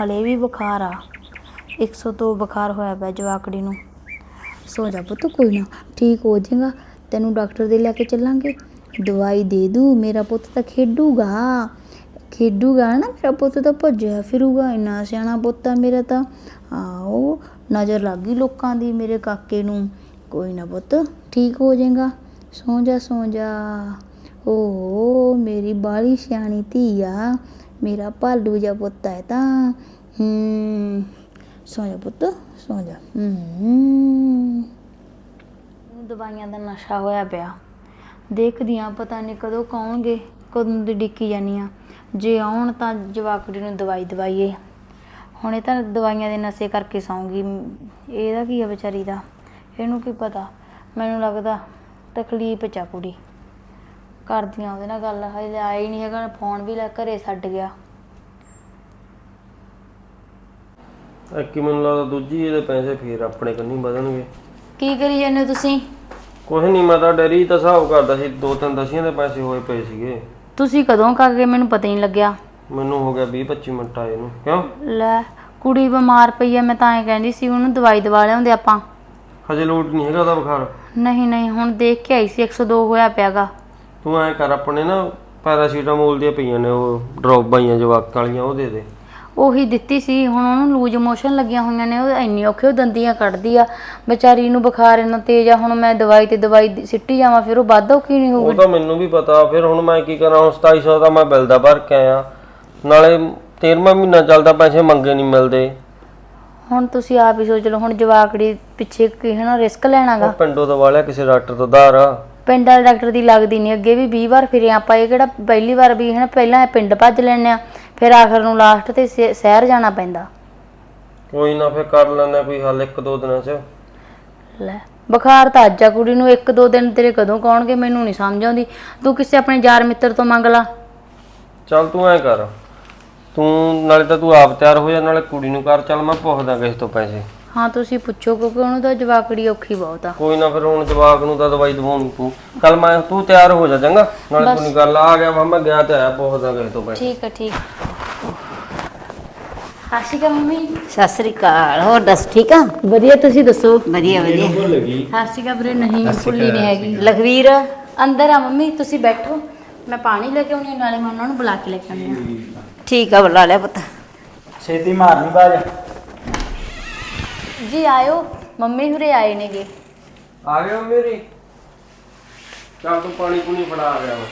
ਹਲੇ ਵੀ ਬੁਖਾਰ ਆ। 102 ਬੁਖਾਰ ਹੋਇਆ ਪਿਆ ਜਵਾਕੜੀ ਨੂੰ। ਸੋ ਜਾ ਪੁੱਤ, ਕੋਈ ਨਾ। ਠੀਕ ਹੋ ਜਾਏਗਾ। ਤੈਨੂੰ ਡਾਕਟਰ ਦੇ ਲੈ ਕੇ ਚੱਲਾਂਗੇ। ਦਵਾਈ ਦੇ ਦੂ, ਮੇਰਾ ਪੁੱਤ ਤਾਂ ਖੇਡੂਗਾ। ਖੇਡੂਗਾ ਨਾ, ਮੇਰਾ ਪੁੱਤ ਤਾਂ ਭੱਜਿਆ ਫਿਰੂਗਾ। ਇੰਨਾ ਸਿਆਣਾ ਪੁੱਤ ਆ ਮੇਰਾ ਤਾਂ। ਆਓ ਨਜ਼ਰ ਲੱਗ ਗਈ ਲੋਕਾਂ ਦੀ ਮੇਰੇ ਕਾਕੇ ਨੂੰ। ਕੋਈ ਨਾ ਪੁੱਤ, ਠੀਕ ਹੋ ਜਾਏਗਾ। ਸੌਂ ਜਾ ਸੌਂ ਜਾ। ਓ ਮੇਰੀ ਬਾਲੀ ਸਿਆਣੀ ਧੀ ਆ। ਮੇਰਾ ਭਾਲੂ ਜਿਹਾ ਪੁੱਤ ਹੈ ਤਾਂ, ਹੂੰ, ਸੌਂ ਜਾ ਪੁੱਤ, ਸੌਂ ਜਾ, ਹੂੰ। ਦਵਾਈਆਂ ਦਾ ਨਸ਼ਾ ਹੋਇਆ ਪਿਆ। ਦੇਖਦੀ ਆ ਪਤਾ ਨਹੀਂ ਕਦੋਂ ਕਹੋਗੇ, ਕਦੋਂ ਦੀ ਡਿੱਕੀ ਜਾਨੀ ਆ। ਜੇ ਆਉਣ ਤਾਂ ਜਵਾਕੜੀ ਨੂੰ ਦਵਾਈ ਦਵਾਈਏ। ਹੁਣ ਇਹ ਤਾਂ ਦਵਾਈਆਂ ਦੇ ਨਸ਼ੇ ਕਰਕੇ ਸੌਂਗੀ। ਇਹਦਾ ਕੀ ਆ ਵਿਚਾਰੀ ਦਾ? ਇਹਨੂੰ ਕੀ ਪਤਾ? ਮੈਨੂੰ ਲੱਗਦਾ ਤਕਲੀਫ ਚ ਆ ਕੁੜੀ। ਕਰਦੀਆਂ ਉਹਦੇ ਨਾਲ ਗੱਲ ਹਜੇ ਆਇਆ ਹੀ ਨਹੀਂ ਹੈਗਾ ਫੋਨ ਵੀ ਲੈ ਘਰੇ ਛੱਡ ਗਿਆ। ਕਿ ਮੈਨੂੰ ਲੱਗਦਾ ਦੂਜੀ ਇਹਦੇ ਪੈਸੇ ਫੇਰ ਆਪਣੇ ਕੰਨੀ ਵਧਣਗੇ। ਕੀ ਕਰੀ ਜਾਂਦੇ ਹੋ ਤੁਸੀਂ? ਕੁਛ ਨਹੀਂ ਮੈਂ ਤਾਂ ਡੈਰੀ ਤਾਂ ਹਿਸਾਬ ਕਰਦਾ ਸੀ ਦੋ ਤਿੰਨ ਦਸੀਆਂ ਦੇ ਪੈਸੇ ਹੋਏ ਪਏ ਸੀਗੇ। ਤੁਸੀਂ ਕਦੋਂ ਕਰ ਗਏ ਮੈਨੂੰ ਪਤਾ ਹੀ ਨਹੀਂ ਲੱਗਿਆ। ਮੈਨੂੰ ਹੋ ਗਿਆ 20 25 ਮਿੰਟ ਆਏ ਨੂੰ ਕਿਉਂ? ਲੈ ਕੁੜੀ ਬਿਮਾਰ ਪਈ ਐ ਮੈਂ ਤਾਂ ਐ ਕਹਿੰਦੀ ਸੀ ਉਹਨੂੰ ਦਵਾਈ ਦਵਾ ਲਿਆਉਂਦੇ ਆਪਾਂ। ਹਜੇ ਲੋਟ ਨਹੀਂ ਹੈਗਾ ਉਹਦਾ ਬੁਖਾਰ। ਨਹੀਂ ਨਹੀਂ ਹੁਣ ਦੇਖ ਕੇ ਆਈ ਸੀ 102 ਹੋਇਆ ਪਿਆਗਾ। ਤੂੰ ਐ ਕਰ ਆਪਣੇ ਨਾ ਪੈਰਾਸੀਟਾਮੋਲ ਦੀਆਂ ਪਈਆਂ ਨੇ ਉਹ ਡ੍ਰੌਪ ਬਾਈਆਂ ਜਵਾਕ ਵਾਲੀਆਂ ਉਹ ਦੇ ਦੇ। ਉਹੀ ਦਿੱਤੀ ਸੀ ਹੁਣ ਉਹਨੂੰ ਲੂਜ ਮੋਸ਼ਨ ਲੱਗੀਆਂ ਹੋਈਆਂ ਨੇ ਉਹ ਇੰਨੀ ਔਖੇ ਉਹ ਦੰਦੀਆਂ ਕੱਢਦੀ ਆ। ਵਿਚਾਰੀ ਨੂੰ ਬੁਖਾਰ ਇੰਨਾ ਤੇਜ਼ ਆ ਹੁਣ ਮੈਂ ਦਵਾਈ ਤੇ ਦਵਾਈ ਦੀ- ਸਿੱਟੀ ਜਾਵਾਂ ਫਿਰ ਉਹ ਵੱਧ ਔਖੀ ਨਹੀਂ ਉਹ ਹੋਊਗੀ ਤਾਂ ਮੈਨੂੰ ਵੀ ਪਤਾ ਫਿਰ ਹੁਣ ਮੈਂ ਕੀ ਕਰਾਂ ਹੁਣ 2700 ਦਾ ਮੈਂ ਬਿੱਲ ਦਾ ਭਰ ਕੇ ਆਇਆ। ਨਾਲੇ 13ਵਾਂ ਮਹੀਨਾ ਚੱਲਦਾ ਪੈਸੇ ਮੰਗੇ ਨਹੀਂ ਮਿਲਦੇ। ਹੁਣ ਤੁਸੀਂ ਆਪ ਹੀ ਸੋਚ ਲਓ ਹੁਣ ਜਵਾਕੜੀ ਪਿੱਛੇ ਕੀ ਹੈ ਨਾ ਰਿਸਕ ਲੈਣਾਗਾ? ਉਹ ਪਿੰਡੋਂ ਦਵਾ ਲਿਆ ਕਿਸੇ ਡਾਕਟਰ ਤੋਂ ਧਾਰ ਪਿੰਡ ਵਾਲੇ ਡਾਕਟਰ ਦੀ ਲੱਗਦੀ ਨਹੀਂ ਅੱਗੇ ਵੀ 20 ਵਾਰ ਫਿਰੇ ਆਪਾਂ ਇਹ ਕਿਹੜਾ ਪਹਿਲੀ ਵਾਰ ਵੀ ਹੈ ਨਾ ਪਹਿਲਾਂ ਇਹ ਪਿੰਡ ਭੱਜ ਲੈਣੇ ਆ ਫਿਰ ਆਖਰ ਨੂੰ ਲਾਸਟ ਤੇ ਸ਼ਹਿ- ਸ਼ਹਿਰ ਜਾਣਾ ਪੈਂਦਾ। ਕੋਈ ਨਾ ਫਿਰ ਕਰ ਲੈਂਦਾ ਕੋਈ ਹੱਲ ਇੱਕ ਦੋ ਦਿਨਾਂ 'ਚ। ਲੈ ਬੁਖਾਰ ਤਾਂ ਅੱਜ ਆ ਕੁੜੀ ਨੂੰ ਇੱਕ ਦੋ ਦਿਨ ਤੇਰੇ ਕਦੋਂ ਕੌਣਗੇ ਮੈਨੂੰ ਨਹੀਂ ਸਮਝ ਆਉਂਦੀ। ਤੂੰ ਕਿਸੇ ਆਪਣੇ ਯਾਰ ਮਿੱਤਰ ਤੋਂ ਮੰਗ ਲਾ। ਚੱਲ ਤੂੰ ਐ ਕਰ ਤੂੰ ਨਾਲੇ ਤਾਂ ਤੂੰ ਆਪ ਤਿਆਰ ਹੋ ਜਾ ਨਾਲੇ ਕੁੜੀ ਨੂੰ ਕਰ ਚੱਲ ਮੈਂ ਪੁੱਛਦਾ ਕਿਸੇ ਤੋਂ ਪੈਸੇ। ਹਾਂ ਤੁਸੀਂ ਪੁੱਛੋ ਕਿਉਂਕਿ ਉਹਨੂੰ ਤਾਂ ਜਵਾਕੜੀ ਔਖੀ ਬਹੁਤ ਆ। ਕੋਈ ਨਾ ਫਿਰ ਹੁਣ ਜਵਾਕ ਨੂੰ ਤਾਂ ਦਵਾਈ ਦਵਾਉਣੀ ਤੂੰ ਕੱਲ ਮੈਂ ਤੂੰ ਤਿਆਰ ਹੋ ਜਾ ਚੰਗਾ? ਨਾਲੇ ਨੀ ਗੱਲ ਆ ਗਿਆ ਵਾ ਮੈਂ ਗਿਆ ਤੇ ਆਇਆ ਪੁੱਛਦਾ ਕਿਸੇ ਤੋਂ ਪੈਸੇ ਠੀਕ ਆ ਠੀਕ ਹਾਸ਼ਿਕਾ ਮੰਮੀ। ਸਤਿ ਸ੍ਰੀ ਅਕਾਲ ਹੋਰ ਦੱਸ ਠੀਕ ਆ? ਵਧੀਆ ਤੁਸੀਂ ਦੱਸੋ? ਵਧੀਆ ਵਧੀਆ। ਹਾਸ਼ਿਕਾ ਵੀਰੇ ਨਹੀਂ ਭੁੱਲੀ ਨਹੀਂ ਹੈਗੀ। ਲਖਵੀਰ? ਅੰਦਰ ਆ ਮੰਮੀ ਤੁਸੀਂ ਬੈਠੋ। ਮੈਂ ਪਾਣੀ ਲੈ ਕੇ ਆਉਣੀ ਆ, ਨਾਲੇ ਮੈਂ ਉਹਨਾਂ ਨੂੰ ਬੁਲਾ ਕੇ ਲੈ ਕੇ ਆਉਣੀ ਆ। ਠੀਕ ਆ ਬੁਲਾ ਲਿਆ ਪੁੱਤ। ਛੇਤੀ ਮਾਰਨੀ ਬਾਜ। ਜੀ ਆਇਓ, ਮੰਮੀ ਹੁਰੇ ਆਏ ਨੇਗੇ। ਆ ਗਿਆ ਮੇਰੀ ਚੱਲ ਤੂੰ ਪਾਣੀ ਪੂਣੀ ਫੜਾ ਆ ਗਿਆ ਵਾ।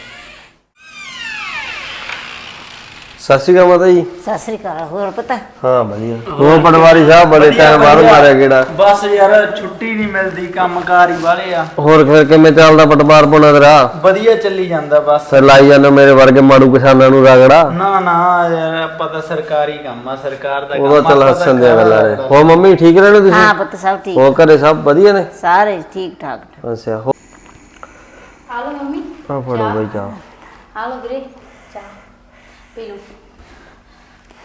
ਸਤਿ ਸ਼੍ਰੀ ਅਕਾਲ ਮਾਤਾ ਜੀ। ਸਤਿ ਸ੍ਰੀ ਅਕਾਲ ਹੋਰ ਪਤਾ? ਹਾਂ ਵਧੀਆ। ਹੋਰ ਪਟਵਾਰੀ ਸਾਹਿਬ ਬੜੇ ਟਾਈਮ ਬਾਅਦ ਮਾਰਿਆ ਕਿਹੜਾ। ਬਸ ਯਾਰ ਛੁੱਟੀ ਨਹੀਂ ਮਿਲਦੀ ਕੰਮਕਾਰ ਹੀ ਵਾਲੇ ਆ। ਹੋਰ ਫਿਰ ਕਿਵੇਂ ਚੱਲਦਾ ਪਟਵਾਰ ਪੁਣਾ ਤੇਰਾ? ਵਧੀਆ ਚੱਲੀ ਜਾਂਦਾ ਬਸ। ਫਿਰ ਲਾਈ ਜਾਂਦਾ ਮੇਰੇ ਵਰਗੇ ਮਾੜੂ ਕਿਸਾਨਾਂ ਨੂੰ ਰਗੜਾ? ਨਾ ਨਾ ਯਾਰ ਆਪਾਂ ਤਾਂ ਸਰਕਾਰੀ ਕੰਮ ਆ ਸਰਕਾਰ ਦਾ ਉਹਦਾ ਕੰਮ ਚੱਲ ਆਪਾਂ ਤਾਂ ਹੱਸਣ ਦੀਆਂ ਗੱਲਾਂ ਨੇ। ਹੋਰ ਮੰਮੀ ਠੀਕ ਰਹਿਣੇ ਤੁਸੀਂ? ਹਾਂ ਪੁੱਤ ਸਭ ਠੀਕ। ਹੋਰ ਘਰੇ ਸਭ ਵਧੀਆ ਨੇ? ਸਾਰੇ ਠੀਕ ਠਾਕ ਅੱਛਾ ਹੋ ਲਓ ਮੰਮੀ ਆ ਫੜੋ ਬਈ ਚਾਹ। ਲਓ ਵੀਰੇ। ਪੀ ਲਓ।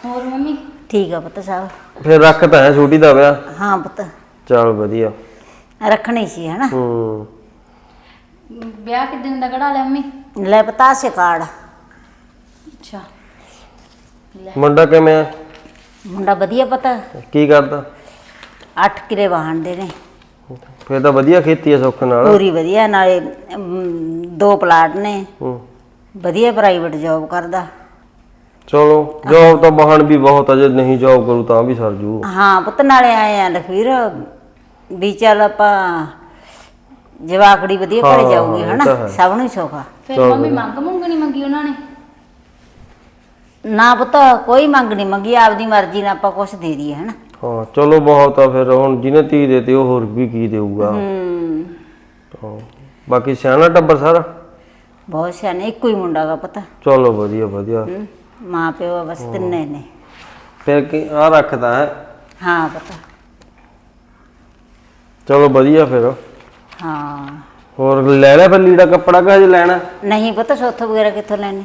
ਹੋਰ ਮੰਮੀ? ਠੀਕ ਆ ਪੁੱਤ ਸਭ। ਫਿਰ ਰੱਖ ਤਾਂ ਹੈ ਛੋਟੀ ਦਾ ਵਿਆਹ। ਹਾਂ ਪੁੱਤ। ਚੱਲ ਵਧੀਆ। ਰੱਖਣੀ ਸੀ ਹਨਾ। ਹੂੰ। ਵਿਆਹ ਕਿਦਾਂ ਦਾ ਕਢਾ ਲਿਆ ਮੰਮੀ? ਲੈ ਪਤਾ ਸੇ ਕਾਰਡ। ਅੱਛਾ। ਮੁੰਡਾ ਕਿਵੇਂ ਆ? ਮੁੰਡਾ ਵਧੀਆ ਪਤਾ। ਕੀ ਕਰਦਾ? 8 ਕਿਲੇ ਵਾਹਣ ਦੇ ਨੇ। ਫਿਰ ਤਾਂ ਵਧੀਆ ਖੇਤੀ ਆ ਸੁੱਖ ਨਾਲ। ਪੂਰੀ ਵਧੀਆ ਨਾਲੇ ਅਮ, ਦੋ ਪਲਾਟ ਨੇ। ਹੂੰ। ਵਧੀਆ ਪ੍ਰਾਈਵੇਟ ਜੌਬ ਕਰਦਾ। ਚਲੋ ਜੋਬ ਤਾਂ ਬਹਾਨ ਵੀ ਬਹੁਤ ਆ ਜੇ ਨਹੀਂ ਜੋਬ ਕਰੂ ਤਾਂ ਵੀ ਸਰ ਜੂ। ਹਾਂ ਪੁੱਤ ਨਾਲੇ ਆਏ ਆ ਲਖਵੀਰ ਵੀ ਚੱਲ ਆਪਾਂ ਜਵਾਕੜੀ ਵਧੀਆ ਹਾਂ, ਘਰੇ ਜਾਊਗੀ ਇਹ ਹਨਾ? ਹੈ। ਸਭ ਨੂੰ ਹੀ ਸੌਖਾ ਫਿਰ ਮੰਮੀ ਮੰਗ ਮੰਗ ਨਹੀਂ ਮੰਗੀ ਉਹਨਾਂ ਨੇ? ਨਾ ਪੁੱਤ ਕੋਈ ਮੰਗ ਨਹੀਂ ਮੰਗੀ ਆਪਦੀ ਮਰਜ਼ੀ ਨਾਲ ਆਪਾਂ ਕੁਛ ਦੇ ਦਈਏ ਹਨਾ? ਹਾਂ ਚਲੋ ਬਹੁਤ ਆ ਫਿਰ ਹੁਣ ਜਿਹਨੇ ਧੀ ਦੇਤੀ ਉਹ ਹੋਰ ਵੀ ਕੀ ਦੇਊਗਾ। ਹੂੰ। ਹਾਂ। ਬਾਕੀ ਸਿਆਣਾ ਟੱਬਰ ਸਾਰਾ? ਬਹੁਤ ਸਿਆਣੇ ਇੱਕੋ ਹੀ ਮੁੰਡਾ ਗਾ ਪਤਾ। ਚਲੋ ਵਧੀਆ ਵਧੀਆ। ਮਾਂ ਪਿਓ ਬਸ ਤਿੰਨੇ ਨੇ। ਫਿਰ ਕੀ ਆ ਰੱਖਦਾ ਹੈ। ਹਾਂ ਪਤਾ। ਚਲੋ ਵਧੀਆ ਫਿਰ। ਹਾਂ। ਹੋਰ ਲੈ ਲਿਆ ਫਿਰ ਲੀੜਾ ਕੱਪੜਾ ਕਿ ਹਜੇ ਲੈਣਾ? ਨਹੀਂ ਪਤਾ ਸੋਥ ਵਗੈਰਾ ਕਿੱਥੋਂ ਲੈਣੇ?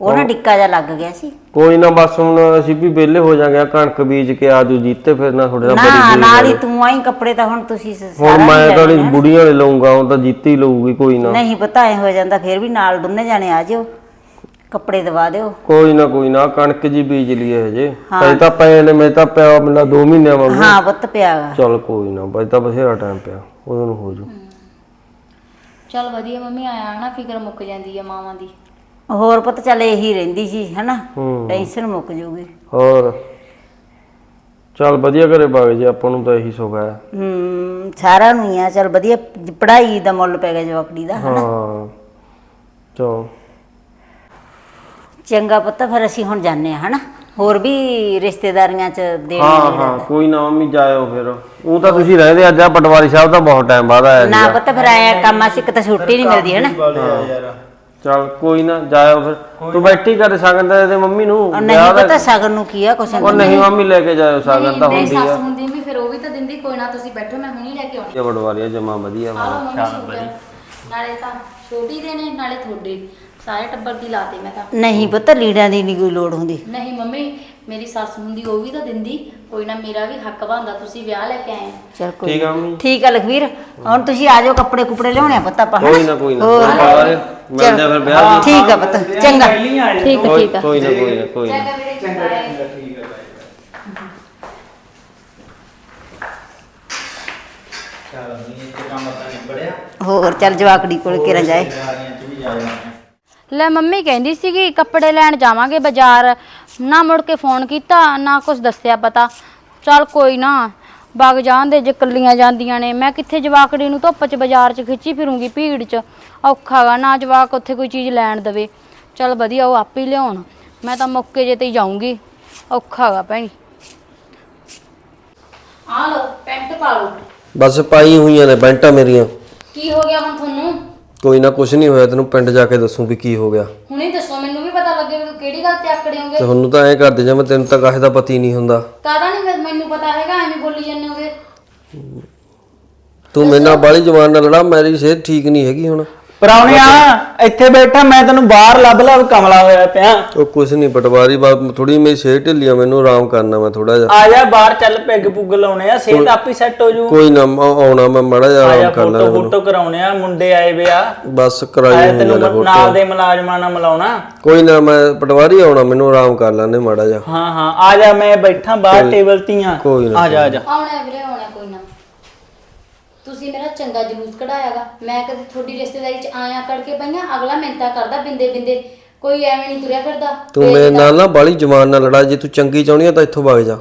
ਉਹ ਨਾ ਡਿੱਕਾ ਜਿਹਾ ਲੱਗ ਗਿਆ ਸੀ। ਕੋਈ ਨਾ ਬਸ ਹੁਣ ਅਸੀਂ ਵੀ ਵਿਹਲੇ ਹੋ ਜਾਾਂਗੇ ਕਣਕ ਬੀਜ ਕੇ ਆਜੂ ਜੀਤੇ ਫਿਰ ਨਾ ਤੁਹਾਡੇ ਨਾਲ ਨਾ ਬੜੀ ਨਾਲ ਹੀ ਤੂੰ ਆਈ ਕੱਪੜੇ ਤਾਂ ਹੁਣ ਤੁਸੀਂ ਸ- ਹੁਣ ਸਾਰਾ ਮੈਂ ਤਾਂ। ਬੁੜੀਆਂ ਵਾਲੇ ਲਊਂਗਾ ਹੁਣ ਤਾਂ ਜੀਤੀ ਲਊਗੀ ਕੋਈ ਨਾ। ਨਹੀਂ ਪਤਾ ਐ ਹੋ ਜਾਂਦਾ ਫਿਰ ਵੀ ਨਾਲ ਦੋਨੇ ਜਾਣੇ ਆ ਜਿਓ। ਕੱਪੜੇ ਦਵਾ ਦਿਓ। ਕੋਈ ਨਾ ਕੋਈ ਨਾ ਕਣਕ ਜੀ ਬੀਜ ਲਈਏ ਹਜੇ। ਅਜੇ ਤਾਂ ਪਏ ਨੇ ਮੈਂ ਤਾਂ ਪਿਆ ਮਿਲਾ 2 ਮਹੀਨਿਆਂ ਵਾਂਗੂ। ਹਾਂ ਪੁੱਤ ਪਿਆਗਾ ਚਲ ਕੋਈ ਨਾ ਬਈ ਤਾਂ ਬਥੇਰਾ ਟਾਈਮ ਪਿਆ ਉਦੋਂ ਨੂੰ ਹੋ ਜੂ ਚਲ ਵਧੀਆ ਮੰਮੀ ਆਇਆ ਹਨਾ ਫਿਕਰ ਮੁੱਕ ਜਾਂਦੀ ਆ ਮਾਵਾਂ ਦੀ। ਹੋਰ ਪੁੱਤ ਚੱਲ ਇਹੀ ਰਹਿੰਦੀ ਸੀ ਹਨਾ? ਹੂੰ। ਟੈਨਸ਼ਨ ਮੁੱਕ ਜੂਗੀ ਹੋਰ? ਚਲ ਵਧੀਆ ਘਰੇ ਬਾਗ ਜੇ ਆਪਾਂ ਨੂੰ ਤਾਂ ਇਹੀ ਸੁੱਖ ਹੈ। ਹੂੰ ਸਾਰਾ ਨੂੰ ਹੀ ਆ ਚੱਲ ਵਧੀਆ ਪੜ੍ਹਾਈ ਦਾ ਮੁੱਲ ਪੈ ਗਿਆ ਜਵਾਕੜੀ ਦਾ ਹਨਾ? ਹਾਂ। ਚਲ। ਚੰਗਾ ਪੁੱਤ ਫਿਰ ਅਸੀਂ ਹੁਣ ਜਾਂਦੇ ਆ ਹਨਾ? ਹੋਰ ਵੀ ਰਿਸ਼ਤੇਦਾਰੀਆਂ ਚ ਦੇਣ ਹਾਂ ਹਾਂ ਕੋਈ ਨਾ ਮੰਮੀ ਜਾਇਓ ਫਿਰ। ਉਹ ਤਾਂ ਤੁਸੀਂ ਰਹਿੰਦੇ ਅੱਜ ਆ ਪਟਵਾਰੀ ਸਾਹਿਬ ਤਾਂ ਬਹੁਤ ਟਾਈਮ ਬਾਅਦ ਆਇਆ ਨਾ ਪੁੱਤ ਫਿਰ ਆਇਆ ਕੰਮਾਂ ਸਿੱਕ ਤਾਂ ਛੁੱਟੀ ਨਹੀਂ ਮਿਲਦੀ ਹਨਾ? ਆ ਚਲ ਕੋਈ ਨਾ ਜਾਇਓ ਫਿਰ। ਤੂੰ ਬੈਠੀ ਕਰ ਸਕਣ ਤੇ ਮੰਮੀ ਨੂੰ। ਨਹੀਂ ਦਾ- ਪਤਾ ਸਗਨ ਨੂੰ ਕੀ ਆ ਕੁਛ ਉਹ ਨਹੀਂ। ਮੰਮੀ ਲੈ ਕੇ ਜਾਇਓ ਸਾਗਰ ਤਾਂ ਹੁੰਦੀ ਸੱਸ ਆ ਹੁੰਦੀ ਵੀ ਫਿਰ ਉਹ ਵੀ ਤਾਂ ਦਿੰਦੀ ਕੋਈ ਨਾ ਤੁਸੀਂ ਬੈਠੋ ਮੈਂ ਹੁਣੀ ਲੈ ਕੇ ਆਉਣੀ। ਇਹ ਪਟਵਾਰੀ ਜਮਾ ਵਧੀਆ ਆ ਸ਼ੂਗਰ ਨਾਲੇ ਤਾਂ ਛੋਟੀ ਦੇ ਨੇ ਨਾਲੇ ਸਾਰੇ ਟੱਬਰ ਦੀ ਲਾਤੇ ਮੈਂ ਤਾਂ। ਨਹੀਂ ਪੁੱਤ ਲੀੜਾਂ ਦੀ ਨਹੀਂ ਕੋਈ ਲੋੜ ਹੁੰਦੀ। ਨਹੀਂ ਮੰਮੀ ਮੇਰੀ ਸੱਸ ਹੁੰਦੀ ਉਹ ਵੀ ਤਾਂ ਦਿੰਦੀ। ਕੋਈ ਨਾ ਮੇਰਾ ਵੀ ਹੱਕ ਬਣਦਾ ਤੁਸੀਂ ਵਿਆਹ ਲੈ ਕੇ ਆਏ। ਚਲ ਕੋਈ ਠੀਕ ਆ ਮੰਮੀ। ਠੀਕ ਆ ਲਖਵੀਰ ਹੁਣ ਤੁਸੀਂ ਆ ਜਾਓ ਕੱਪੜੇ ਕੁਪੜੇ ਲਿਆਉਣੇ ਆ ਪੁੱਤ ਆਪਾਂ? ਕੋਈ ਨਾ ਕੋਈ ਨਾ। ਹੋਰ। ਮਿਲਦੇ ਆ ਫਿਰ ਵਿਆਹ ਦੀ ਠੀਕ ਆ ਪੁੱਤ ਚੰਗਾ। ਠੀਕ ਕੋਈ ਕੋਈ ਨਾ ਕੋਈ ਨਾ ਕੋਈ ਨਾ। ਚੰਗਾ ਮੇਰੇ ਚੰਗਾ ਠੀਕ ਹੈ ਚਲ ਨਹੀਂ ਇਹ ਕੰਮ ਤਾਂ ਨਿਬੜਿਆ। ਹੋਰ ਚੱਲ ਜਵਾਕੜੀ ਕੋਲ ਕਿਰਾਂ ਜਾਏ। ਰਿਸ਼ਤੇਦਾਰੀਆਂ ਚ ਵੀ ਜਾਇਆ ਲੈ ਮੰਮੀ ਕਹਿੰਦੀ ਸੀਗੀ ਕੱਪੜੇ ਲੈਣ ਜਾਵਾਂਗੇ ਬਾਜ਼ਾਰ। ਨਾ ਮੁੜ ਕੇ ਫੋਨ ਕੀਤਾ ਨਾ ਕੁਝ ਦੱਸਿਆ ਪਤਾ। ਚੱਲ ਕੋਈ ਨਾ ਵਗ ਜਾਂਦੇ ਜੇ ਕੱਲੀਆਂ ਜਾਂਦੀਆਂ ਨੇ। ਮੈਂ ਕਿੱਥੇ ਜਵਾਕੜੀ ਨੂੰ ਧੁੱਪ 'ਚ ਬਾਜ਼ਾਰ 'ਚ ਖਿੱਚੀ ਫਿਰੂੰਗੀ ਭੀੜ 'ਚ? ਔਖਾ ਗਾ ਨਾ ਜਵਾਕ ਉੱਥੇ ਕੋਈ ਚੀਜ਼ ਲੈਣ ਦਵੇ। ਚੱਲ ਵਧੀਆ ਉਹ ਆਪੇ ਹੀ ਲਿਆਉਣ। ਮੈਂ ਤਾਂ ਮੌਕੇ ਜੇ ਤੇ ਹੀ ਜਾਊਂਗੀ। ਔਖਾ ਗਾ ਭੈਣੀ। ਆ ਲੋ ਪੈਂਟ ਪਾ ਲੋ ਬਸ ਪਾਈ ਹੋਈਆਂ ਨੇ ਪੈਂਟਾਂ ਮੇਰੀਆਂ। ਕੀ ਹੋ ਗਿਆ ਹੁਣ ਤੁਹਾਨੂੰ? ਕੋਈ ਨਾ ਕੁਝ ਨਹੀਂ ਹੋਇਆ ਤੈਨੂੰ ਪਿੰਡ ਜਾ ਕੇ ਦੱਸੂ ਵੀ ਕੀ ਹੋ ਗਿਆ। ਹੁਣੇ ਦੱਸੋ ਮੈਨੂੰ ਵੀ ਪਤਾ ਲੱਗੇ ਵੀ ਕਿਹੜੀ ਗੱਲ ਤੇ ਆਕੜੇ ਹੋਗੇ। ਤੁਹਾਨੂੰ ਤਾਂ ਐਂ ਕਰਦੇ ਜਾਂ ਮੈਂ ਤੈਨੂੰ ਤਾਂ ਕਾਹੇ ਦਾ ਪਤੀ ਨਹੀਂ ਹੁੰਦਾ। ਕਾਹਦਾ ਨਹੀਂ ਮੈਨੂੰ ਪਤਾ ਹੈਗਾ ਐਵੇਂ ਬੋਲੀ ਜਾਂਦੇ ਹੋਗੇ। ਤੂੰ ਮੇਰੇ ਨਾਲ ਬਾਲੀ ਜਵਾਨ ਨਾਲ ਲੜਾ ਮੇਰੀ ਸਿਹਤ ਠੀਕ ਨਹੀਂ ਹੈਗੀ ਹੁਣ। ਪਰਾਉਣਿਆ ਇੱਥੇ ਬੈਠਾ ਮੈਂ ਤੈਨੂੰ ਬਾਹਰ ਲੱਭ ਲੱਭ ਕਮਲਾ ਹੋਇਆ ਪਿਆ। ਉਹ ਕੁਝ ਨਹੀਂ ਪਟਵਾਰੀ ਬਾਤ ਥੋੜੀ ਮੇਰੀ ਸਿਹਤ ਢਿੱਲੀ ਆ ਮੈਨੂੰ ਆਰਾਮ ਕਰਨਾ ਮੈਂ ਥੋੜਾ ਜਿਹਾ। ਆ ਜਾ ਬਾਹਰ ਚੱਲ ਪੈਗ ਪੁੱਗ ਲਾਉਣੇ ਆ ਸਿਹਤ ਆਪੇ ਸੈੱਟ ਹੋ ਜੂ। ਕੋਈ ਨਾ ਮੈਂ ਆਉਣਾ ਮੈਂ ਮਾੜਾ ਜਿਹਾ ਆਰਾਮ ਕਰ ਫੋਟੋ ਲੈਣਾ ਫੋਟੋ ਕਰਾਉਣੇ ਆ ਮੁੰਡੇ ਆਏ ਵੇ ਆ। ਬਸ ਕਰਾਈ ਹੋਈ ਤੈਨੂੰ ਆ ਮ- ਨਾਲ ਦੇ ਮੁਲਾਜ਼ਮਾਂ ਨਾਲ ਮਿਲਾਉਣਾ। ਕੋਈ ਨਾ ਮੈਂ ਪਟਵਾਰੀ ਆਉਣਾ ਮੈਨੂੰ ਆਰਾਮ ਕਰ ਲੈਣੇ ਮਾੜਾ ਜਿਹਾ। ਹਾਂ ਹਾਂ ਆ ਜਾ ਮੈਂ ਬੈਠਾ ਬਾਹਰ ਟੇਬਲ ਤੀਆਂ। ਕੋਈ ਨਾ, ਆ ਜਾ ਆ ਜਾ। ਆਉਣਾ ਵੀਰੇ ਆਉਣਾ ਕੋਈ ਨਾ। ਤੁਸੀਂ ਮੇਰਾ ਚੰਗਾ ਜਲੂਸ ਕਢਾਇਆਗਾ। ਮੈਂ ਕਦੇ ਤੁਹਾਡੀ ਰਿਸ਼ਤੇਦਾਰੀ ਚ ਆਇਆ ਕਰਕੇ ਪਈਆਂ ਅਗਲਾ ਮਿੰਤਾ ਕਰਦਾ ਬਿੰਦੇ ਬਿੰਦੇ। ਕੋਈ ਐਵੇਂ ਨਹੀਂ ਤੁਰਿਆ ਫਿਰਦਾ। ਤੂੰ ਮੇਰੇ ਨਾਲ ਨਾ ਬਾਲੀ ਜਵਾਨ ਨਾਲ ਲੜਾ ਜੇ ਤੂੰ ਚੰਗੀ ਚਾਹੁੰਦੀ ਆ ਤਾਂ ਇੱਥੋਂ ਵਗ ਜਾ।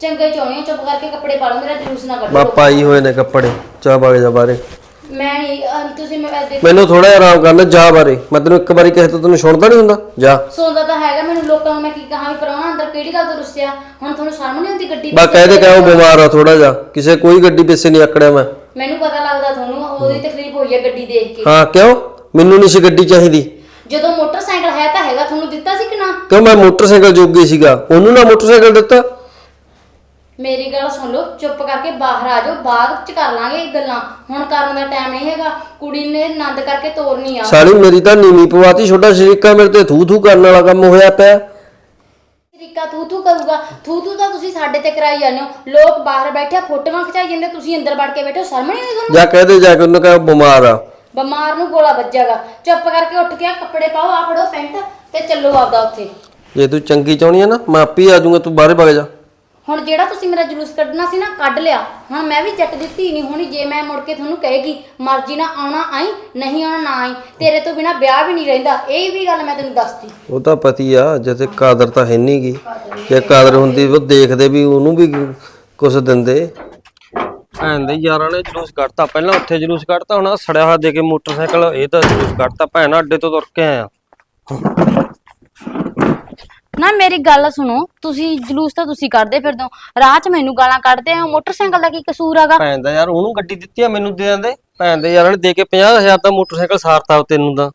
ਚੰਗੇ ਚਾਉਣੀਆਂ ਚੁੱਪ ਕਰਕੇ ਕੱਪੜੇ ਪਾ ਲਓ ਮੇਰਾ ਜਲੂਸ ਨਾ ਮੈਂ ਕੱਢੋ ਪਾਈ ਹੋਏ ਨੇ ਕੱਪੜੇ ਚਾ ਵਗ ਜਾ ਬਾਰੇ ਮੈਂ ਨਹੀਂ ਅਹ, ਤੁਸੀਂ ਮੈਂ ਦੇਖ। ਮੈਨੂੰ ਥੋੜਾ ਜਿਹਾ ਆਰਾਮ ਕਰਨਾ ਜਾ ਬਾਰੇ ਮੈਂ ਤੈਨੂੰ ਇੱਕ ਵਾਰੀ ਕਹੇ ਤਾਂ ਤੈਨੂੰ ਸੁਣਦਾ ਨਹੀਂ ਹੁੰਦਾ ਜਾ। ਸੌਂਦਾ ਤਾਂ ਹੈਗਾ ਮੈਨੂੰ ਲੋਕਾਂ ਨੂੰ ਮੈਂ ਕੀ ਕਹਾਂ ਵੀ ਪਰਾਉਣਾ ਅੰਦਰ ਕਿਹੜੀ ਗੱਲ ਤੋਂ ਰੁੱਸਿਆ? ਹੁਣ ਤੁਹਾਨੂੰ ਸ਼ਰਮ ਨਹੀਂ ਆਉਂਦੀ ਗੱਡੀ ਬਾ ਵਿੱਚ? ਕਹਦੇ ਕਿ ਉਹ ਬਿਮਾਰ ਆ ਥੋੜਾ ਜਿਹਾ। ਕਿਸੇ ਕੋਈ ਗੱਡੀ ਪਿੱਛੇ ਨਹੀਂ ਆਕੜਿਆ ਮੈਂ। ਮੈਨੂੰ ਪਤਾ ਲੱਗਦਾ ਤੁਹਾਨੂੰ ਉਹਦੀ ਤਕਲੀਫ ਹੋਈ ਹੈ ਗੱਡੀ ਦੇਖ ਕੇ। ਹਾਂ ਕਿਉਂ? ਮੈਨੂੰ ਨਹੀਂ ਸੀ ਗੱਡੀ ਚਾਹੀਦੀ। ਜਦੋਂ ਮੋਟਰਸਾਈਕਲ ਹੈ ਤਾਂ ਹੈਗਾ ਤੁਹਾਨੂੰ ਦਿੱਤਾ ਸੀ ਕਿ ਨਾ? ਕਿਉਂ ਮੈਂ ਮੋਟਰਸਾਈਕਲ ਜੋਗੀ ਸੀਗਾ? ਉਹਨੂੰ ਨਾ ਮੋਟਰਸਾਈਕਲ ਦਿੱਤਾ? ਮੇਰੀ ਗੱਲ ਸੁਣ ਲਓ ਚੁੱਪ ਕਰਕੇ ਬਾਹਰ ਆ ਜਾਓ ਬਾਅਦ ਚ ਕਰ ਲਾਂਗੇ ਇਹ ਗੱਲਾਂ। ਹੁਣ ਕਰਨ ਦਾ ਟਾਈਮ ਨਹੀਂ ਹੈਗਾ ਕੁੜੀ ਨੇ ਆਨੰਦ ਕਰਕੇ ਤੋਰਨੀ ਆ। ਸਾਲੀ ਮੇਰੀ ਤਾਂ ਨੀਵੀਂ ਪਵਾਤੀ ਛੋਟਾ ਸ਼ਰੀਕਾ ਮੇਰੇ ਤੇ ਥੂ ਥੂ ਕਰਨ ਵਾਲਾ ਕੰਮ ਹੋਇਆ ਪਿਆ। ਤਰੀਕਾ ਥੂ ਥੂ ਕਰੂਗਾ। ਥੂ ਥੂ ਤਾਂ ਤੁਸੀਂ ਸਾਡੇ ਤੇ ਕਰਾਈ ਜਾਂਦੇ ਹੋ। ਲੋਕ ਬਾਹਰ ਬੈਠੇ ਫੋਟੋਆਂ ਖਿਚਾਈ ਜਾਂਦੇ ਤੁਸੀਂ ਅੰਦਰ ਵੜ ਕੇ ਬੈਠੇ ਹੋ ਸ਼ਰਮ ਨਹੀਂ ਆਉਂਦੀ ਤੁਹਾਨੂੰ? ਜਾ ਕਹਦੇ ਜਾ ਕੇ ਉਹਨੂੰ ਕਹ ਬਿਮਾਰ ਆ। ਬਿਮਾਰ ਨੂੰ ਗੋਲਾ ਵੱਜੇਗਾ ਚੁੱਪ ਕਰਕੇ ਉੱਠ ਕੇ ਆਹ ਕੱਪੜੇ ਪਾਓ ਆ ਫੜੋ ਪੈਂਟ ਤੇ ਚੱਲੋ ਆਪਦਾ ਉੱਥੇ। ਜੇ ਤੂੰ ਚੰਗੀ ਚਾਹਣੀ ਆ ਨਾ ਮੈਂ ਆਪੇ ਹੀ ਆ ਜਾਊਂਗਾ ਤੂੰ ਬਾਹਰੇ ਵਗ ਜਾ। ਹੁਣ ਜਿਹੜਾ ਤੁਸੀਂ ਮੇਰਾ ਜਲੂਸ ਕੱਢਣਾ ਸੀ ਨਾ ਕੱਢ ਲਿਆ। ਹੁਣ ਮੈਂ ਵੀ ਜੱਟ ਦੀ ਧੀ ਨਹੀਂ ਹੋਣੀ ਜੇ ਮੈਂ ਮੁੜ ਕੇ ਤੁਹਾਨੂੰ ਕਹੇਗੀ ਮਰਜ਼ੀ ਨਾਲ ਆਉਣਾ ਆਈ ਨਹੀਂ ਆਉਣਾ ਨਾ ਆਈ ਤੇਰੇ ਤੋਂ ਬਿਨਾ ਵਿਆਹ ਵੀ ਨਹੀਂ ਰਹਿੰਦਾ। ਇਹ ਵੀ ਗੱਲ ਮੈਂ ਤੈਨੂੰ ਦੱਸਤੀ। ਉਹ ਤਾਂ ਪਤੀ ਆ ਜਿੱਥੇ ਕਾਦਰ ਤਾਂ ਹੈ ਨਹੀਂਗੀ ਜੇ ਕਾਦਰ ਹੁੰਦੀ ਉਹ ਦੇਖਦੇ ਵੀ ਉਹਨੂੰ ਵੀ ਕੁਝ ਦਿੰਦੇ। ਭੈਣ ਦੇ ਯਾਰਾਂ ਨੇ ਜਲੂਸ ਕੱਢਤਾ। ਪਹਿਲਾਂ ਉੱਥੇ ਜਲੂਸ ਕੱਢਤਾ ਹੁਣ ਆਹ ਸੜਿਆ ਹੋਇਆ ਦੇ ਕੇ ਮੋਟਰਸਾਈਕਲ ਇਹ ਤਾਂ ਜਲੂਸ ਕੱਢਤਾ। ਭੈਣ ਅੱਡੇ ਤੋਂ ਤੁਰ ਕੇ ਆਇਆ। ਨਾ ਮੇਰੀ ਗੱਲ ਸੁਣੋ ਤੁਸੀਂ ਜਲੂਸ ਤਾਂ ਤੁਸੀਂ ਕੱਢਦੇ ਫਿਰਦੇ ਹੋ। ਰਾਹ 'ਚ ਮੈਨੂੰ ਗਾਲਾਂ ਕੱਢਦੇ ਹੋ ਮੋਟਰਸਾਈਕਲ ਦਾ ਕੀ ਕਸੂਰ ਹੈਗਾ? ਭੈਣ ਦਾ ਯਾਰ ਉਹਨੂੰ ਗੱਡੀ ਦਿੱਤੀ ਆ ਮੈਨੂੰ ਦੇ ਦਿੰਦੇ। ਭੈਣ ਦੇ ਯਾਰਾਂ ਨੇ ਦੇ ਕੇ 50000 ਦਾ ਮੋਟਰਸਾਈਕਲ ਸਾਰਤਾ ਤੈਨੂੰ ਦਾ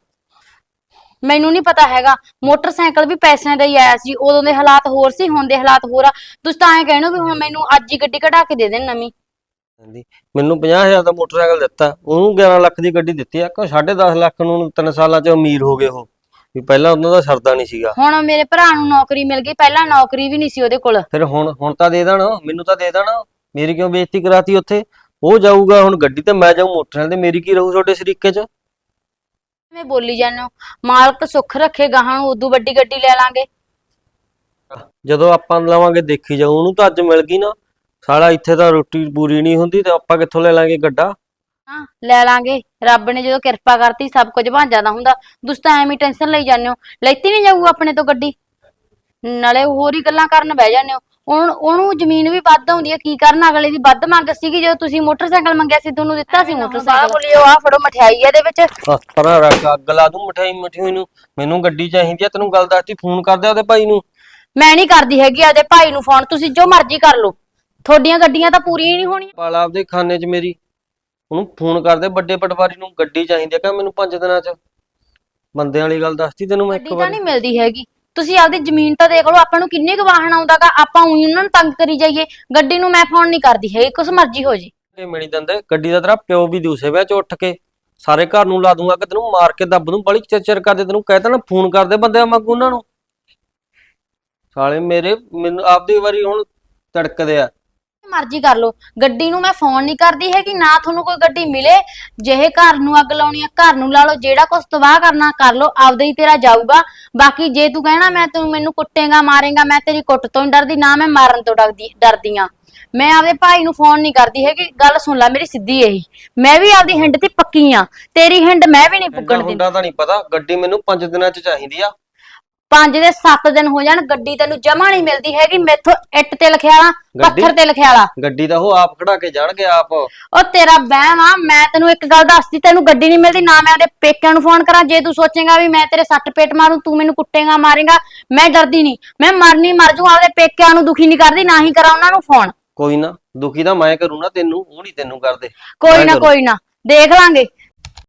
ਮੈਨੂੰ ਨਹੀਂ ਪਤਾ ਹੈਗਾ ਮੋਟਰਸਾਈਕਲ ਵੀ ਪੈਸਿਆਂ ਦਾ ਹੀ ਆਇਆ ਸੀ ਉਦੋਂ ਦੇ ਹਾਲਾਤ ਹੋਰ ਸੀ ਹੁਣ ਦੇ ਹਾਲਾਤ ਹੋਰ ਆ। ਤੁਸੀਂ ਤਾਂ ਐਂ ਕਹਿਣੋ ਵੀ ਹੁਣ ਮੈਨੂੰ ਅੱਜ ਹੀ ਗੱਡੀ ਕਢਾ ਕੇ ਦੇ ਦੇਣ ਨਵੀਂ। ਕਹਿੰਦੀ ਮੈਨੂੰ 50000 ਦਾ ਮੋਟਰਸਾਈਕਲ ਦਿੱਤਾ ਉਹਨੂੰ 11 ਲੱਖ ਦੀ ਗੱਡੀ ਦਿੱਤੀ ਆ ਕਿ 10.5 ਲੱਖ ਨੂੰ 3 ਸਾਲਾਂ ਚ ਅਮੀਰ ਹੋ ਗਏ ਉਹ। ਵੀ ਪਹਿਲਾਂ ਉਹਨਾਂ ਦਾ ਸਰਦਾ ਨਹੀਂ ਸੀਗਾ। ਹੁਣ ਮੇਰੇ ਭਰਾ ਨੂੰ ਨੌਕਰੀ ਮਿਲ ਗਈ ਪਹਿਲਾਂ ਨੌਕਰੀ ਵੀ ਨਹੀਂ ਸੀ ਉਹਦੇ ਕੋਲ। ਫਿਰ ਹੁਣ ਹੁਣ ਤਾਂ ਦੇ ਦੇਣ ਮੈਨੂੰ ਤਾਂ ਦੇ ਦੇਣ। ਮੇਰੀ ਕਿਉਂ ਬੇਇੱਜ਼ਤੀ ਕਰਾਤੀ ਉੱਥੇ? ਉਹ ਜਾਊਗਾ ਹੁਣ ਗੱਡੀ ਤੇ ਮੈਂ ਜਾਊ ਮੋਟਰਸਾਈਕਲ ਤੇ ਮੇਰੀ ਕੀ ਰਹੂ ਤੁਹਾਡੇ ਸ਼ਰੀਕੇ ਚ? ਮੈਂ ਬੋਲੀ ਜਾਂਦੇ ਹੋ? ਮਾਲਕ ਸੁੱਖ ਰੱਖੇ ਗਾਹਾਂ ਨੂੰ ਉਦੋਂ ਵੱਡੀ ਗੱਡੀ ਲੈ ਲਾਂਗੇ। ਜਦੋਂ ਆਪਾਂ ਲਵਾਂਗੇ ਦੇਖੀ ਜਾਊ ਉਹਨੂੰ ਤਾਂ ਅੱਜ ਮਿਲ ਗਈ ਨਾ। ਸਾਲਾ ਇੱਥੇ ਤਾਂ ਰੋਟੀ ਪੂਰੀ ਨਹੀਂ ਹੁੰਦੀ ਤੇ ਆਪਾਂ ਕਿੱਥੋਂ ਲੈ ਲਾਂਗੇ ਗੱਡਾ? ਹਾਂ। ਲੈ ਲਾਂਗੇ। ਰੱਬ ਨੇ ਜਦੋਂ ਕਿਰਪਾ ਕਰਤੀ ਸਭ ਕੁਝ ਬਣ ਜਾਂਦਾ ਹੁੰਦਾ। ਤੁਸੀਂ ਤਾਂ ਐਵੇਂ ਟੈਨਸ਼ਨ ਲਈ ਜਾਂਦੇ ਹੋ। ਲੈਤੀ ਨਹੀਂ ਜਾਊ ਆਪਣੇ ਤੋਂ ਗੱਡੀ? ਨਾਲੇ ਹੋਰ ਹੀ ਗੱਲਾਂ ਕਰਨ ਬਹਿ ਜਾਂਦੇ ਹੋ। ਉਹਨ- ਉਹਨੂੰ ਜ਼ਮੀਨ ਵੀ ਵੱਧ ਆਉਂਦੀ ਹੈ। ਕੀ ਕਰਨ? ਅਗਲੇ ਦੀ ਵੱਧ ਮੰਗ ਸੀਗੀ ਜਦੋਂ ਤੁਸੀਂ ਮੋਟਰਸਾਈਕਲ ਮੰਗਿਆ ਸੀ ਤੁਹਾਨੂੰ ਦਿੱਤਾ ਸੀ ਮੋਟਰਸਾਈਕਲ। ਬੋਲਿਓ ਆ ਫੜੋ ਮਠਿਆਈ ਇਹਦੇ ਵਿੱਚ। ਪਰਾਂ ਰੱਖ ਅੱਗ ਲਾ ਦੂੰ ਮਠਾਈ ਮਠਿਆਈ ਨੂੰ। ਮੈਨੂੰ ਗੱਡੀ ਚਾਹੀਦੀ ਆ ਤੈਨੂੰ ਗੱਲ ਦੱਸਤੀ ਫੋਨ ਕਰ ਦੇ ਉਹਦੇ ਭਾਈ ਨੂੰ। ਮੈਂ ਨਹੀਂ ਕਰਦੀ ਹੈਗੀ ਆਦੇ ਭਾਈ ਨੂੰ ਫੋਨ ਤੁਸੀਂ ਜੋ ਮਰਜ਼ੀ ਕਰ ਲਓ। ਤੁਹਾਡੀਆਂ ਗੱਡੀਆਂ ਤਾਂ ਪੂਰੀਆਂ ਹੀ ਨਹੀਂ ਹੋਣੀਆਂ। ਪਾਲਾ ਆਪਦੇ ਖਾਨੇ 'ਚ ਮੇਰੀ। ਉਹਨੂੰ ਫੋਨ ਕਰਦੇ ਵੱਡੇ ਪਟਵਾਰੀ ਨੂੰ ਗੱਡੀ ਚਾਹੀਦੀ ਆ ਕਿ ਮੈਨੂੰ 5 ਦਿਨਾਂ 'ਚ। ਬੰਦਿਆਂ ਵਾਲੀ ਗੱਲ ਦੱਸਤੀ ਤੈਨੂੰ ਮੈਂ ਇੱਕ ਗੱਡੀ ਤਾਂ ਵਾਰੀ। ਨਹੀਂ ਮਿਲਦੀ ਹੈਗੀ। ਤੁਸੀਂ ਆਪਦੀ ਜ਼ਮੀਨ ਤਾਂ ਦੇਖ ਲਓ ਆਪਾਂ ਨੂੰ ਕਿੰਨੇ ਕੁ ਵਾਹਨ ਆਉਂਦਾਗਾ ਆਪਾਂ ਉਹੀ ਉਹਨਾਂ ਨੂੰ ਤੰਗ ਕਰੀ ਜਾਈਏ। ਗੱਡੀ ਨੂੰ ਮੈਂ ਫੋਨ ਨਹੀਂ ਕਰਦੀ ਹੈਗੀ ਕੁਛ ਮਰਜ਼ੀ ਹੋ ਜੇ। ਇਹ ਮਿਲ ਦਿੰਦੇ ਗੱਡੀ ਦਾ ਤੇਰਾ ਪਿਓ ਵੀ ਦੂਸੇ ਵਿਆਹ 'ਚ ਉੱਠ ਕੇ ਸਾਰੇ ਘਰ ਨੂੰ ਲਾ ਦੂੰਗਾ ਕਿ ਤੈਨੂੰ ਮਾਰ ਕੇ ਦੱਬ ਦੂੰ ਬੜੀ ਚਰਚਰ ਕਰਦੇ ਤੈਨੂੰ ਕਹਿ ਤਾ ਨਾ ਫੋਨ ਕਰਦੇ ਬੰਦਿਆਂ ਵਾਂਗੂ ਉਹਨਾਂ ਨੂੰ। ਸਾਲੇ ਮੇਰੇ ਮੈਨੂੰ ਆਪਦੀ ਵਾਰੀ ਹੁਣ ਤੜਕਦੇ ਆ। ਮਰਜ਼ੀ ਕਰ ਲਓ। ਗੱਡੀ ਨੂੰ ਮੈਂ ਫੋਨ ਨਹੀਂ ਕਰਦੀ ਹੈਗੀ ਨਾ ਤੁਹਾਨੂੰ ਕੋਈ ਗੱਡੀ ਮਿਲੇ। ਜਿਹੇ ਘਰ ਨੂੰ ਅੱਗ ਲਾਉਣੀ ਆ ਘਰ ਨੂੰ ਲਾ ਲਓ ਜਿਹੜਾ ਕੁਛ ਤਬਾਹ ਕਰਨਾ ਕਰ ਲਓ ਆਪਦਾ ਹੀ ਤੇਰਾ ਜਾਊਗਾ। ਬਾਕੀ ਜੇ ਤੂੰ ਕਹਿਣਾ ਮੈਂ ਤੂੰ ਮੈਨੂੰ ਕੁੱਟੇਗਾ ਮਾਰੇਗਾ ਮੈਂ ਤੇਰੀ ਕੁੱਟ ਤੋਂ ਨਹੀਂ ਡਰਦੀ ਨਾ ਮੈਂ ਮਾਰਨ ਤੋਂ ਡਰਦੀ ਡਰਦੀ ਆ। ਮੈਂ ਆਪਦੇ ਭਾਈ ਨੂੰ ਫੋਨ ਨਹੀਂ ਕਰਦੀ ਹੈਗੀ ਗੱਲ ਸੁਣ ਲੈ ਮੇਰੀ ਸਿੱਧੀ ਇਹੀ। ਮੈਂ ਵੀ ਆਪਦੀ ਹਿੰਡ ਤੇ ਪੱਕੀ ਆ। ਤੇਰੀ ਹਿੰਡ ਮੈਂ ਵੀ ਨਹੀਂ ਪੁੱਗਣ ਦਿੰਦੀ। ਹੁੰਦਾ ਤਾਂ ਨਹੀਂ ਪਤਾ ਗੱਡੀ ਮੈਨੂੰ 5 ਦਿਨਾਂ 'ਚ ਚਾਹੀਦੀ ਆ। ਪੰਜ ਦੇ 7 ਦਿਨ ਹੋ ਜਾਣ ਗੱਡੀ ਤੈਨੂੰ ਜਮਾ ਨਹੀਂ ਮਿਲਦੀ ਹੈਗੀ ਮੈਥੋਂ ਇੱਟ ਤੇ ਲਿਖਿਆ ਗੱਡੀ? ਪੱਥਰ ਤੇ ਲਿਖਿਆ ਲਾ ਗੱਡੀ ਤਾਂ ਉਹ ਆਪ ਖੜਾ ਕੇ ਜਾਣਗੇ ਆਪ। ਉਹ ਤੇਰਾ ਵਹਿਮ ਆ ਮੈਂ ਤੈਨੂੰ ਇੱਕ ਗੱਲ ਦੱਸਦੀ ਤੈਨੂੰ ਗੱਡੀ ਨਹੀਂ ਮਿਲਦੀ ਨਾ ਮੈਂ ਉਹਦੇ ਪੇਕਿਆਂ ਨੂੰ ਫੋਨ ਕਰਾਂ ਜੇ ਤੂੰ ਸੋਚੇਗਾ ਵੀ ਮੈਂ ਤੇਰੇ ਸੱਟ ਪੇਟ ਮਾਰੂੰ ਤੂੰ ਮੈਨੂੰ ਕੁੱਟੇਗਾ ਮਾਰੇਗਾ ਮੈਂ ਡਰਦੀ ਨਹੀਂ। ਮੈਂ ਮਰਨੀ ਮਰ ਜੂ ਆਪਦੇ ਪੇਕਿਆਂ ਨੂੰ ਦੁਖੀ ਨਹੀਂ ਕਰਦੀ ਨਾ ਹੀ ਕਰਾਂ ਉਹਨਾਂ ਨੂੰ ਫੋਨ ਕੋਈ ਨਾ ਦੁਖੀ ਤਾਂ ਮੈਂ ਕਰੂੰ ਨਾ ਤੈਨੂੰ ਉਹ ਨਹੀਂ ਤੈਨੂੰ ਕਰਦੇ। ਕੋਈ ਮੈਂ ਨਾ ਕਰੂੰ। ਕੋਈ ਨਾ ਦੇਖ ਲਾਂਗੇ।